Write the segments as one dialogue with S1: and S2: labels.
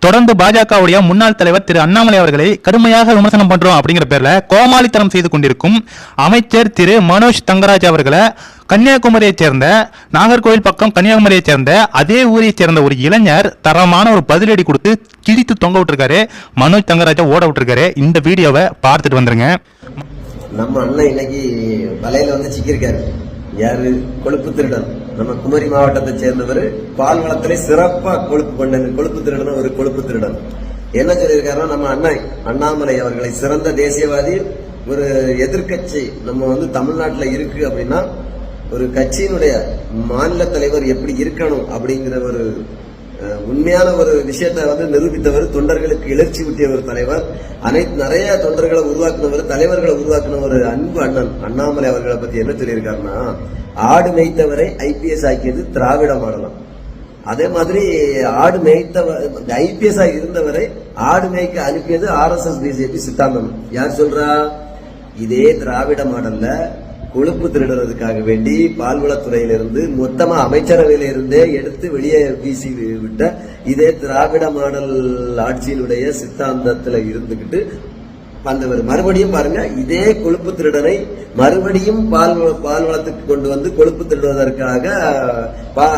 S1: தொடர்ந்து பாஜகவுடைய முன்னாள் தலைவர் திரு அண்ணாமலை அவர்களை கடுமையாக விமர்சனம் பண்றோம் அப்படிங்கிற பேர்ல கோமாளித்தனம் செய்து கொண்டிருக்கும் அமைச்சர் திரு மனோஜ் தங்கராஜ் அவர்களை கன்னியாகுமரியைச் சேர்ந்த நாகர்கோவில் பக்கம் கன்னியாகுமரியைச் சேர்ந்த அதே ஊரைச் சேர்ந்த ஒரு இளைஞர் தரமான ஒரு பதிலடி கொடுத்து கிழித்து தொங்க விட்டுருக்காரு. மனோஜ் தங்கராஜா ஓட விட்டுருக்காரு. இந்த வீடியோவை பார்த்துட்டு வந்துருங்க.
S2: நம்ம அண்ணன் இன்னைக்கு வலையில வந்து சிக்கியிருக்காரு. யாரு? கொழுப்பு திருடன். நம்ம குமரி மாவட்டத்தை சேர்ந்தவர் பால் வளத்திலே சிறப்பா கொழுப்பு கொண்ட கொழுப்பு திருடன் ஒரு கொழுப்பு திருடன். என்ன சொல்லியிருக்காருன்னா நம்ம அண்ணன் அண்ணாமலை அவர்களை சிறந்த தேசியவாதி ஒரு எதிர்க்கட்சி நம்ம வந்து தமிழ்நாட்டில் இருக்கு அப்படின்னா ஒரு கட்சியினுடைய மாநில தலைவர் எப்படி இருக்கணும் அப்படிங்கிற ஒரு உண்மையான ஒரு விஷயத்தை வந்து நிரூபித்தவர் தொண்டர்களுக்கு எழுச்சி ஊட்டிய ஒரு தலைவர். அனைத்து நிறைய தொண்டர்களை உருவாக்குனவர் தலைவர்களை உருவாக்குன ஒரு அன்பு அண்ணன் அண்ணாமலை அவர்களை பத்தி என்ன சொல்லியிருக்காருன்னா ஆடு மேய்த்தவரை ஐபிஎஸ் ஆக்கியது திராவிட மாடலம். அதே மாதிரி ஆடு மேய்த்தவர் ஐபிஎஸ் ஆகி இருந்தவரை ஆடு மேய்க்க அனுப்பியது ஆர்எஸ்எஸ் பிஜேபி சித்தாந்தம். யார் சொல்றா? இதே திராவிட மாடல்ல கொழுப்பு திருடுறதுக்காக வேண்டி பால்வளத்துறையிலிருந்து மொத்தமா அமைச்சரவையில இருந்தே எடுத்து வெளியே வீசி விட்ட இதே திராவிட மாடல் ஆட்சியினுடைய சித்தாந்தத்துல இருந்துகிட்டு வந்தவர் மறுபடியும் பாருங்க இதே கொழுப்பு திருடனை மறுபடியும் பால் பால் வளத்துக்கு கொண்டு வந்து கொழுப்பு திருடுவதற்காக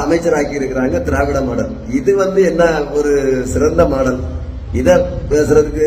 S2: அமைச்சராக்கி இருக்கிறாங்க திராவிட மாடல். இது வந்து என்ன ஒரு சிறந்த மாடல்? இத பேசுறதுக்கு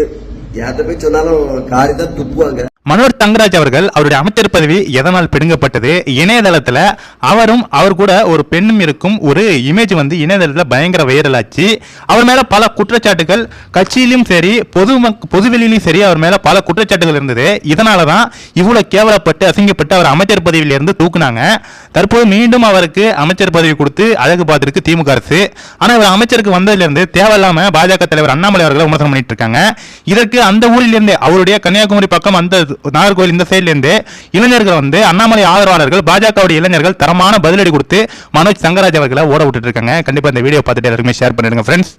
S2: யார்கிட்ட போய் சொன்னாலும் காரி தான் துப்புவாங்க.
S1: மனோர் தங்கராஜ் அவர்கள் அவருடைய அமைச்சர் பதவி எதனால் பிடுங்கப்பட்டது? இணையதளத்தில் அவரும் அவர் கூட ஒரு பெண்ணும் இருக்கும் ஒரு இமேஜ் வந்து இணையதளத்தில் பயங்கர வைரல் ஆச்சு. அவர் மேலே பல குற்றச்சாட்டுகள் கட்சியிலும் சரி பொது மக்- பொதுவெளியிலும் சரி அவர் மேலே பல குற்றச்சாட்டுகள் இருந்தது. இதனால தான் இவ்வளோ கேவலப்பட்டு அசிங்கப்பட்டு அவர் அமைச்சர் பதவியிலிருந்து தூக்குனாங்க. தற்போது மீண்டும் அவருக்கு அமைச்சர் பதவி கொடுத்து அழகு பார்த்துருக்கு திமுக அரசு. ஆனால் இவர் அமைச்சருக்கு வந்ததுலேருந்து தேவையில்லாமல் பாஜக தலைவர் அண்ணாமலை அவர்களை விமர்சனம் பண்ணிட்டு இருக்காங்க. இதற்கு அந்த ஊரிலிருந்து அவருடைய கன்னியாகுமரி பக்கம் அந்த நாகர்கோவில் இந்த சைடுல இருந்து இளைஞர்கள் வந்து அண்ணாமலை ஆதரவாளர்கள் பாஜகவுடைய இளைஞர்கள் தரமான பதிலடி கொடுத்து மனோஜ் தங்கராஜ் அவர்களை ஓட விட்டுட்டு இருக்காங்க. கண்டிப்பா இந்த வீடியோ பார்த்துட்டு எல்லாருமே ஷேர் பண்ணிடுங்க ஃப்ரெண்ட்ஸ்